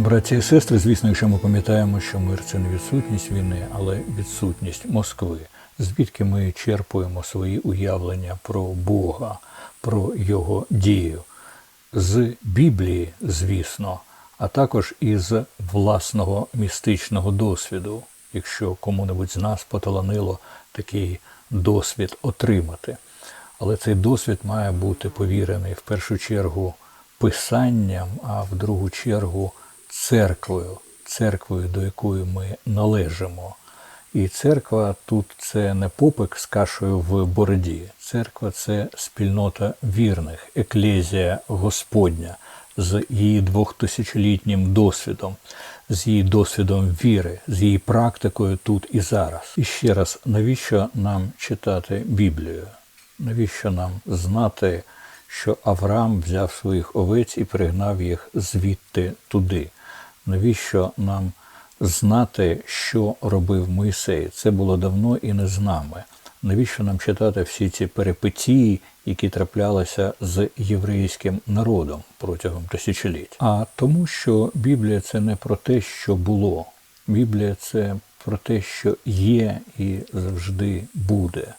Браті і сестри, звісно, якщо ми пам'ятаємо, що мир це не відсутність війни, але відсутність Москви, звідки ми черпуємо свої уявлення про Бога, про Його дію. З Біблії, звісно, а також із власного містичного досвіду, якщо кому-небудь з нас поталанило такий досвід отримати. Але цей досвід має бути повірений в першу чергу писанням, а в другу чергу церквою, церквою, до якої ми належимо. І церква тут це не попик з кашею в бороді. Церква це спільнота вірних, еклезія Господня з її двохтисячолітнім досвідом, з її досвідом віри, з її практикою тут і зараз. І ще раз, навіщо нам читати Біблію? Навіщо нам знати, що Авраам взяв своїх овець і пригнав їх звідти туди? Навіщо нам знати, що робив Мойсей? Це було давно і не з нами. Навіщо нам читати всі ці перипетії, які траплялися з єврейським народом протягом тисячоліть? А тому, що Біблія це не про те, що було. Біблія це про те, що є і завжди буде.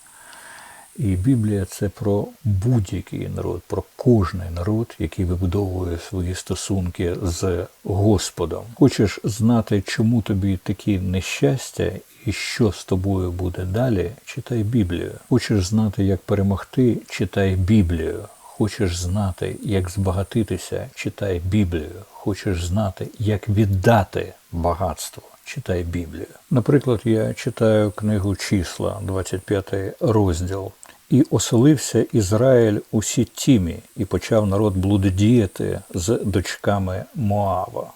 І Біблія це про будь-який народ, про кожний народ, який вибудовує свої стосунки з Господом. Хочеш знати, чому тобі такі нещастя і що з тобою буде далі, читай Біблію. Хочеш знати, як перемогти, читай Біблію. Хочеш знати, як збагатитися, читай Біблію. Хочеш знати, як віддати багатство, читай Біблію. Наприклад, я читаю книгу числа, 25 розділ. І оселився Ізраїль у Сіттімі, і почав народ блудодіяти з дочками Моава.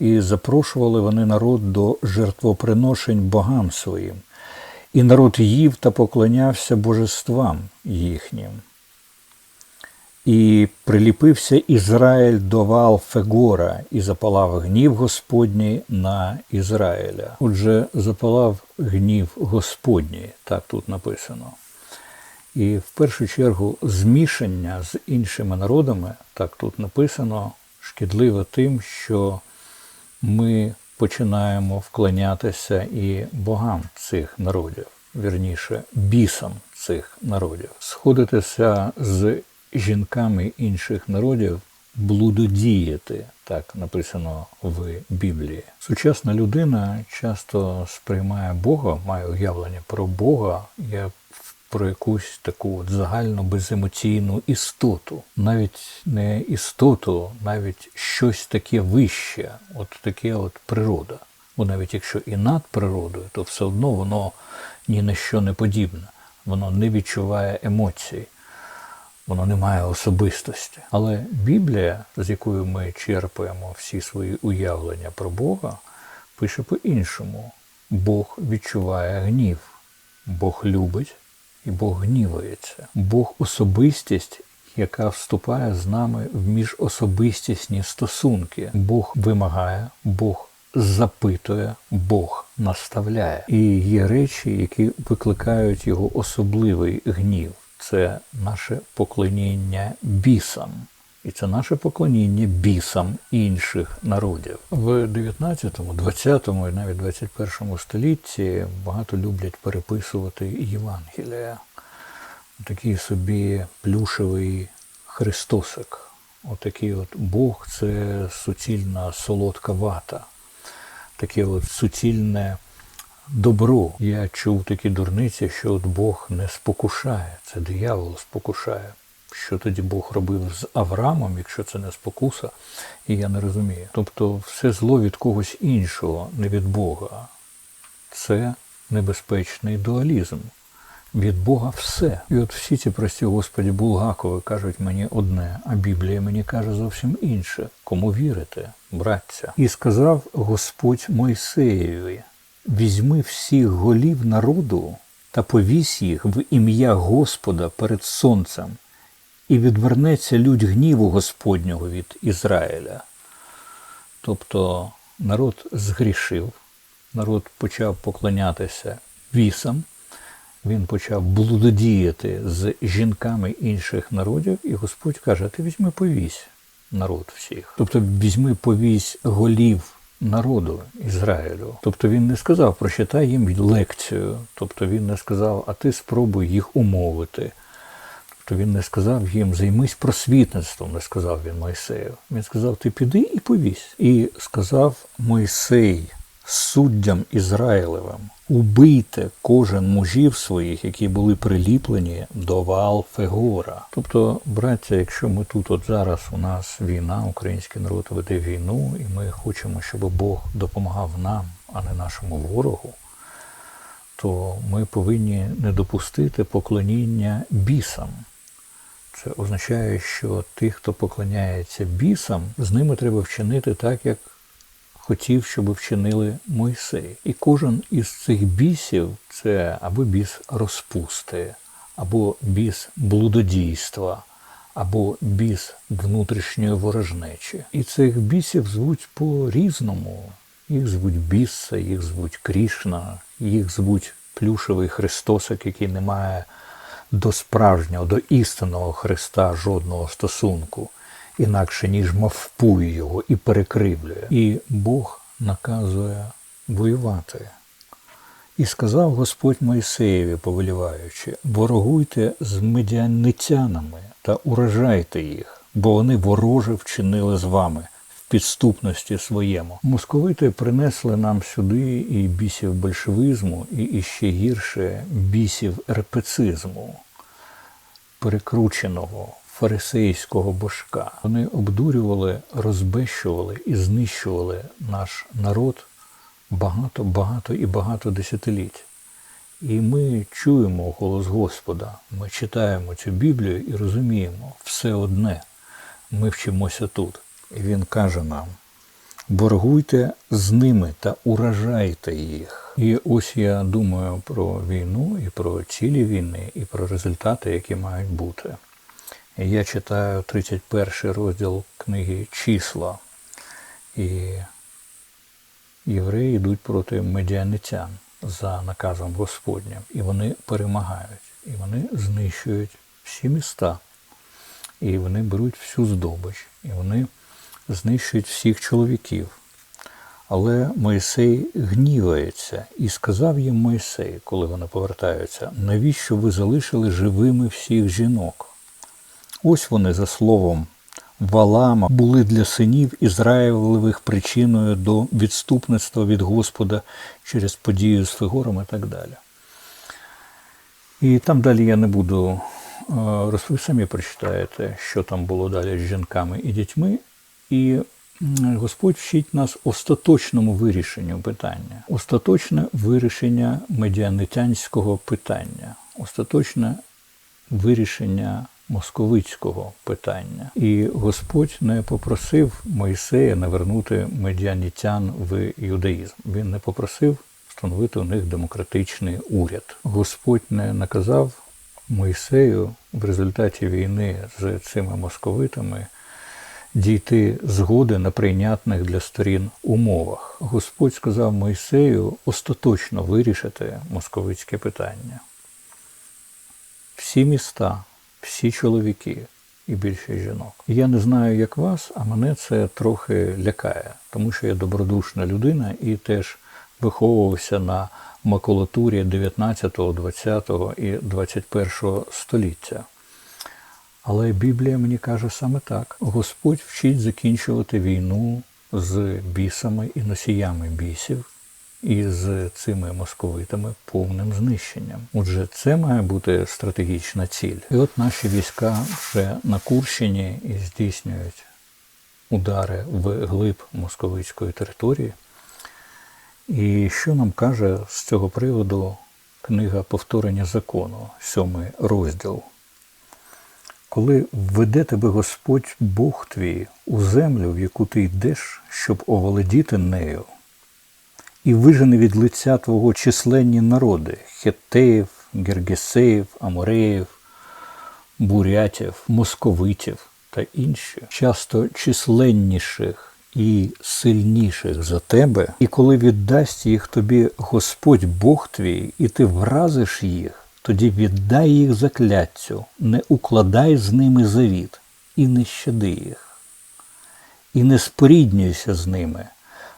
І запрошували вони народ до жертвоприношень богам своїм, і народ їв та поклонявся божествам їхнім. І приліпився Ізраїль до вал Фегора, і запалав гнів Господній на Ізраїля. Отже, запалав гнів Господній, так тут написано. І в першу чергу змішання з іншими народами, так тут написано, шкідливе тим, що ми починаємо вклонятися і богам цих народів, вірніше, бісам цих народів, сходитися з жінками інших народів, блудодіяти, так написано в Біблії. Сучасна людина часто сприймає Бога, має уявлення про Бога як про якусь таку от загальну беземоційну істоту, навіть не істоту, навіть щось таке вище, от таке от природа. Бо навіть якщо і над природою, то все одно воно ні на що не подібне, воно не відчуває емоцій, воно не має особистості. Але Біблія, з якою ми черпаємо всі свої уявлення про Бога, пише по-іншому. Бог відчуває гнів, Бог любить і Бог гнівається. Бог особистість, яка вступає з нами в міжособистісні стосунки. Бог вимагає, Бог запитує, Бог наставляє. І є речі, які викликають його особливий гнів. Це наше поклоніння бісам. І це наше поклоніння бісам інших народів. В 19, 20 і навіть 21 столітті багато люблять переписувати Євангелія. Такий собі плюшевий Христосик. Отакий от Бог це суцільна солодка вата, таке от суцільне добро. Я чув такі дурниці, що от Бог не спокушає, це диявол спокушає. Що тоді Бог робив з Авраамом, якщо це не спокуса, і я не розумію. Тобто все зло від когось іншого, не від Бога. Це небезпечний дуалізм. Від Бога все. І от всі ці прості Господі Булгакови кажуть мені одне, а Біблія мені каже зовсім інше. Кому вірите, братця? І сказав Господь Мойсеєві: візьми всіх голів народу та повісь їх в ім'я Господа перед сонцем і відвернеться людь гніву Господнього від Ізраїля. Тобто народ згрішив, народ почав поклонятися вісам, він почав блудодіяти з жінками інших народів, і Господь каже, ти візьми повісь, народ всіх. Тобто візьми повісь голів народу Ізраїлю. Тобто він не сказав, прочитай їм лекцію. Тобто він не сказав, а ти спробуй їх умовити. Тобто він не сказав їм займись просвітництвом, не сказав він Мойсею. Він сказав, ти піди і повісь. І сказав Мойсей суддям Ізраїлевим, убийте кожен мужів своїх, які були приліплені до Ваал Фегора. Тобто, браття, якщо ми тут от зараз у нас війна, український народ веде війну, і ми хочемо, щоб Бог допомагав нам, а не нашому ворогу, то ми повинні не допустити поклоніння бісам. Це означає, що тих, хто поклоняється бісам, з ними треба вчинити так, як хотів, щоб вчинили Мойсей. І кожен із цих бісів це або біс розпусти, або біс блудодійства, або біс внутрішньої ворожнечі. І цих бісів звуть по-різному. Їх звуть Бісса, їх звуть Крішна, їх звуть Плюшевий Христосик, який не має до справжнього, до істинного Христа жодного стосунку, інакше ніж мавпує його і перекривлює. І Бог наказує воювати. І сказав Господь Мойсеєві, повеліваючи, ворогуйте з медіанитянами та уражайте їх, бо вони вороже вчинили з вами підступності своєму. Московити принесли нам сюди і бісів большевизму, і іще гірше бісів ерпецизму, перекрученого фарисейського божка. Вони обдурювали, розбещували і знищували наш народ багато, багато і багато десятиліть. І ми чуємо голос Господа, ми читаємо цю Біблію і розуміємо все одне. Ми вчимося тут. Він каже нам: боргуйте з ними та уражайте їх. І ось я думаю про війну і про цілі війни, і про результати, які мають бути. Я читаю 31 розділ книги Числа. І євреї йдуть проти медіанитян за наказом Господнім. І вони перемагають. І вони знищують всі міста. І вони беруть всю здобич. І вони знищують всіх чоловіків. Але Мойсей гнівається і сказав їм Мойсей, коли вони повертаються, навіщо ви залишили живими всіх жінок? Ось вони, за словом Валама, були для синів Ізраїлевих причиною до відступництва від Господа через подію з Фигором і так далі. І там далі я не буду ви самі прочитаєте, що там було далі з жінками і дітьми. І Господь вчить нас остаточному вирішенню питання, остаточне вирішення медіанитянського питання, остаточне вирішення московицького питання. І Господь не попросив Мойсея навернути медіанітян в юдаїзм. Він не попросив встановити у них демократичний уряд. Господь не наказав Мойсею в результаті війни з цими московитами дійти згоди на прийнятних для сторін умовах. Господь сказав Мойсею остаточно вирішити московицьке питання. Всі міста, всі чоловіки і більше жінок. Я не знаю, як вас, а мене це трохи лякає, тому що я добродушна людина і теж виховувався на макулатурі 19, 20 і 21 століття. Але Біблія мені каже саме так: Господь вчить закінчувати війну з бісами і носіями бісів, і з цими московитами повним знищенням. Отже, це має бути стратегічна ціль. І от наші війська вже на Курщині і здійснюють удари в глиб московицької території. І що нам каже з цього приводу книга Повторення закону, сьомий розділ? Коли введе тебе Господь Бог твій у землю, в яку ти йдеш, щоб оволодіти нею, і вижене від лиця твого численні народи хеттеїв, гергесеїв, амореїв, бурятів, московитів та інші, часто численніших і сильніших за тебе, і коли віддасть їх тобі Господь Бог твій, і ти вразиш їх, тоді віддай їх закляттю, не укладай з ними завіт і не щади їх. і не споріднюйся з ними.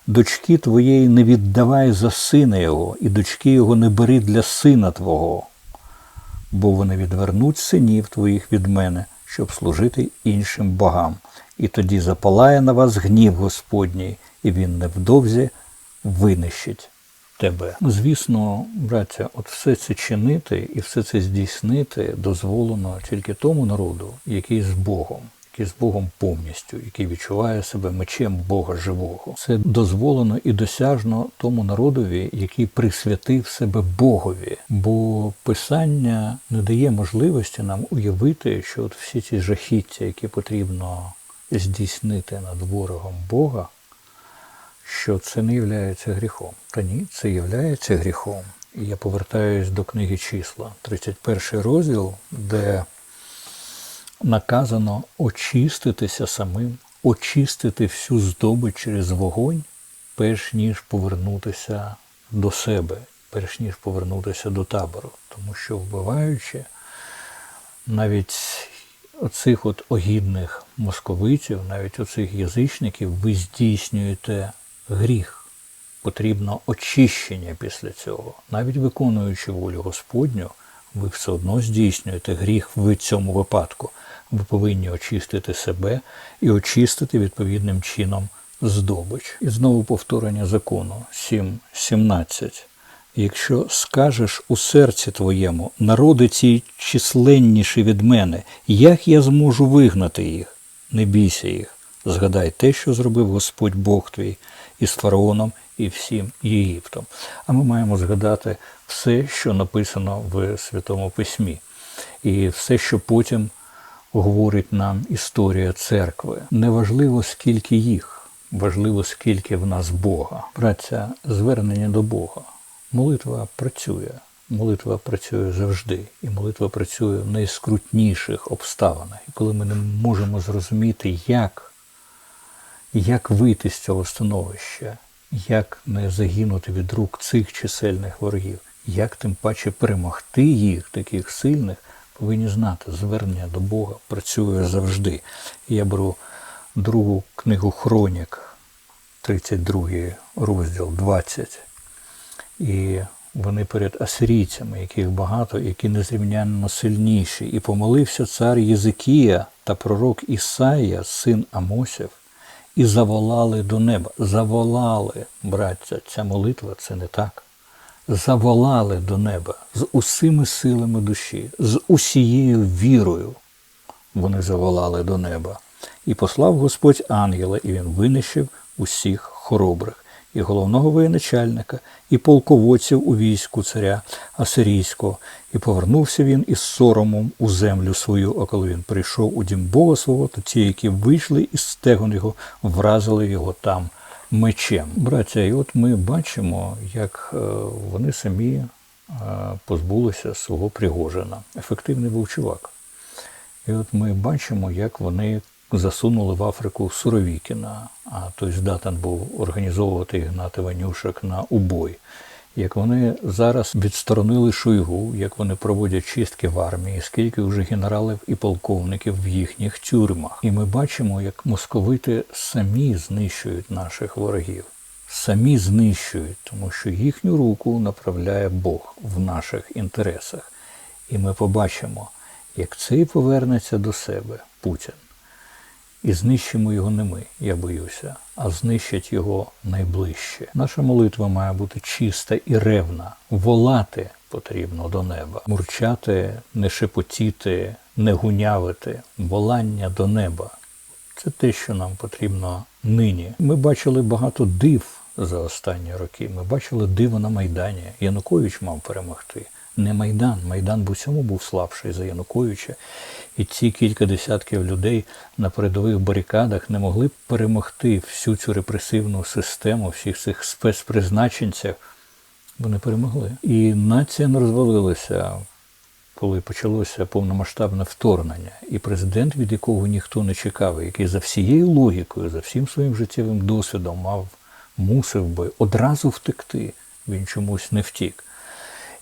Дочки твоєї не віддавай за сина його, і дочки його не бери для сина твого, бо вони відвернуть синів твоїх від мене, щоб служити іншим богам. І тоді запалає на вас гнів Господній, і він невдовзі винищить тебе. Ну, Звісно, браття, от все це чинити і все це здійснити дозволено тільки тому народу, який з Богом, який з Богом повністю, який відчуває себе мечем Бога живого. Це дозволено і досяжно тому народові, який присвятив себе Богові. Бо Писання не дає можливості нам уявити, що от всі ці жахіття, які потрібно здійснити над ворогом Бога, що це не є гріхом. Та ні, це є гріхом. І я повертаюсь до книги числа, 31 розділ, де наказано очиститися самим, очистити всю здобич через вогонь, перш ніж повернутися до себе, перш ніж повернутися до табору. Тому що вбиваючи навіть оцих от огідних московитів, навіть оцих язичників, ви здійснюєте гріх. Потрібно очищення після цього. Навіть виконуючи волю Господню, ви все одно здійснюєте гріх в цьому випадку. Ви повинні очистити себе і очистити відповідним чином здобич. І знову повторення закону 7.17. Якщо скажеш у серці твоєму, народи ці численніші від мене, як я зможу вигнати їх? Не бійся їх. Згадай те, що зробив Господь Бог твій із фараоном і всім Єгиптом. А ми маємо згадати все, що написано в Святому Письмі, і все, що потім говорить нам історія церкви. Неважливо, скільки їх, важливо, скільки в нас Бога. Праця звернення до Бога. Молитва працює. Молитва працює завжди, і молитва працює в найскрутніших обставинах. І коли ми не можемо зрозуміти, як, як вийти з цього становища, як не загинути від рук цих чисельних ворогів, як тим паче перемогти їх, таких сильних, повинні знати, звернення до Бога працює завжди. Я беру другу книгу Хронік, 32 розділ 20. І вони перед асирійцями, яких багато, які незрівнянно сильніші. І помолився цар Єзикія та пророк Ісаїя, син Амосів, і заволали до неба. Заволали, браття, ця молитва це не так. Заволали до неба з усіми силами душі, з усією вірою. Вони заволали до неба. І послав Господь ангела, і він винищив усіх хоробрих і головного воєначальника, і полководців у війську царя Асирійського, і повернувся він із соромом у землю свою, а коли він прийшов у дім Бога свого, то ті, які вийшли із стегон його, вразили його там мечем. Браття, і от ми бачимо, як е, вони самі е, позбулися свого Пригожина. Ефективний був чувак. І от ми бачимо, як вони засунули в Африку Суровікіна, а той здатен був організовувати Ігнат Іванюшек на убой. Як вони зараз відсторонили Шойгу, як вони проводять чистки в армії, скільки вже генералів і полковників в їхніх тюрмах. І ми бачимо, як московити самі знищують наших ворогів, самі знищують, тому що їхню руку направляє Бог в наших інтересах. І ми побачимо, як цей повернеться до себе Путін. І знищимо його не ми, я боюся, а знищать його найближче. Наша молитва має бути чиста і ревна. Волати потрібно до неба, мурчати, не шепотіти, не гунявити, волання до неба. Це те, що нам потрібно нині. Ми бачили багато див за останні роки. Ми бачили диво на Майдані. Янукович мав перемогти не Майдан. Майдан в усьому був слабший за Януковича. І ці кілька десятків людей на передових барикадах не могли б перемогти всю цю репресивну систему, всіх цих спецпризначенців. Вони перемогли. І нація не розвалилася, коли почалося повномасштабне вторгнення. І президент, від якого ніхто не чекав, який за всією логікою, за всім своїм життєвим досвідом мав, мусив би одразу втекти, він чомусь не втік.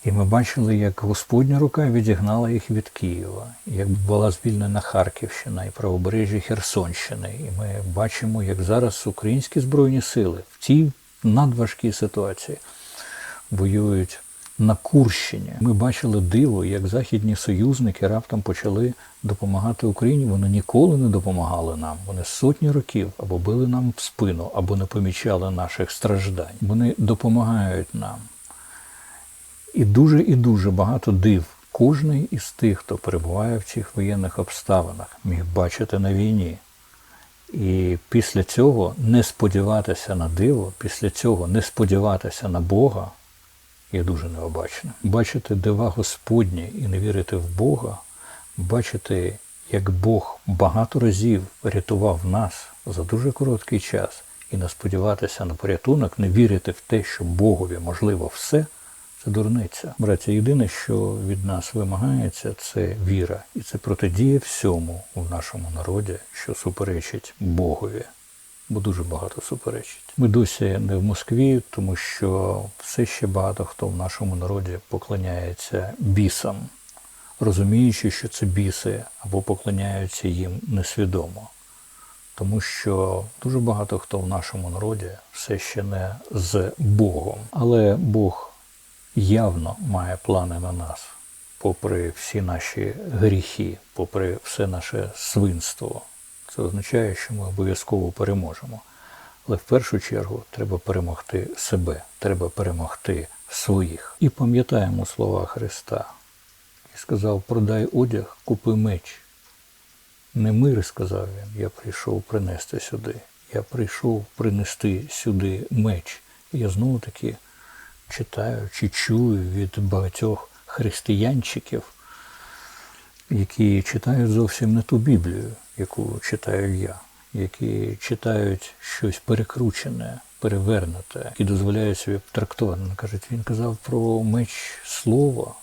І ми бачили, як Господня рука відігнала їх від Києва, як була звільнена Харківщина і правобережжя Херсонщини. І ми бачимо, як зараз українські збройні сили в цій надважкій ситуації воюють на Курщині. Ми бачили диво, як західні союзники раптом почали допомагати Україні. Вони ніколи не допомагали нам. Вони сотні років або били нам в спину, або не помічали наших страждань. Вони допомагають нам. І дуже і дуже багато див. Кожний із тих, хто перебуває в цих воєнних обставинах, міг бачити на війні. І після цього не сподіватися на диво, після цього не сподіватися на Бога є дуже необачним. Бачити дива Господні і не вірити в Бога, бачити, як Бог багато разів рятував нас за дуже короткий час, і не сподіватися на порятунок, не вірити в те, що Богові можливо все. Це дурниця. Браття, єдине, що від нас вимагається, це віра. І це протидія всьому в нашому народі, що суперечить Богові. Бо дуже багато суперечить. Ми досі не в Москві, тому що все ще багато хто в нашому народі поклоняється бісам, розуміючи, що це біси, або поклоняються їм несвідомо. Тому що дуже багато хто в нашому народі все ще не з Богом. Але Бог явно має плани на нас, попри всі наші гріхи, попри все наше свинство. Це означає, що ми обов'язково переможемо. Але в першу чергу треба перемогти себе, треба перемогти своїх. І пам'ятаємо слова Христа. І сказав: продай одяг, купи меч. Не мир, сказав він, я прийшов принести сюди. Я прийшов принести сюди меч. І я знову таки читаю чи чую від багатьох християнчиків, які читають зовсім не ту Біблію, яку читаю я, які читають щось перекручене, перевернуте, які дозволяють собі трактувати. Каже, він казав про меч слова.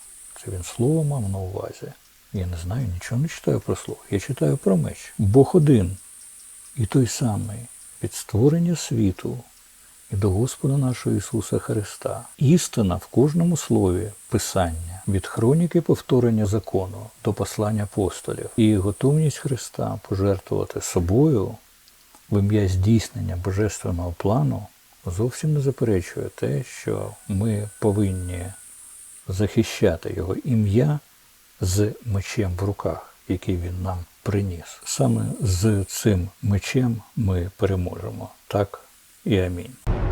Це він слово мав на увазі. Я не знаю, нічого не читаю про слово. Я читаю про меч. Бог один і той самий від створення світу і до Господа нашого Ісуса Христа. Істина в кожному слові Писання, від хроніки повторення закону до послання апостолів і готовність Христа пожертвувати собою в ім'я здійснення божественного плану зовсім не заперечує те, що ми повинні захищати Його ім'я з мечем в руках, який він нам приніс. Саме з цим мечем ми переможемо. Так 越明。